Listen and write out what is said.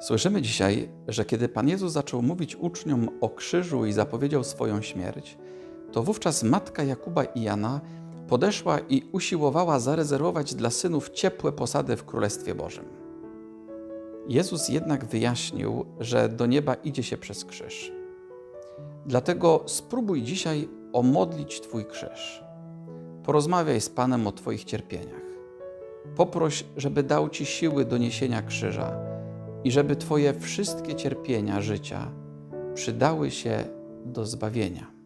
Słyszymy dzisiaj, że kiedy Pan Jezus zaczął mówić uczniom o krzyżu i zapowiedział swoją śmierć, to wówczas matka Jakuba i Jana podeszła i usiłowała zarezerwować dla synów ciepłe posady w Królestwie Bożym. Jezus jednak wyjaśnił, że do nieba idzie się przez krzyż. Dlatego spróbuj dzisiaj omodlić Twój krzyż. Porozmawiaj z Panem o Twoich cierpieniach. Poproś, żeby dał Ci siły do niesienia krzyża i żeby Twoje wszystkie cierpienia życia przydały się do zbawienia.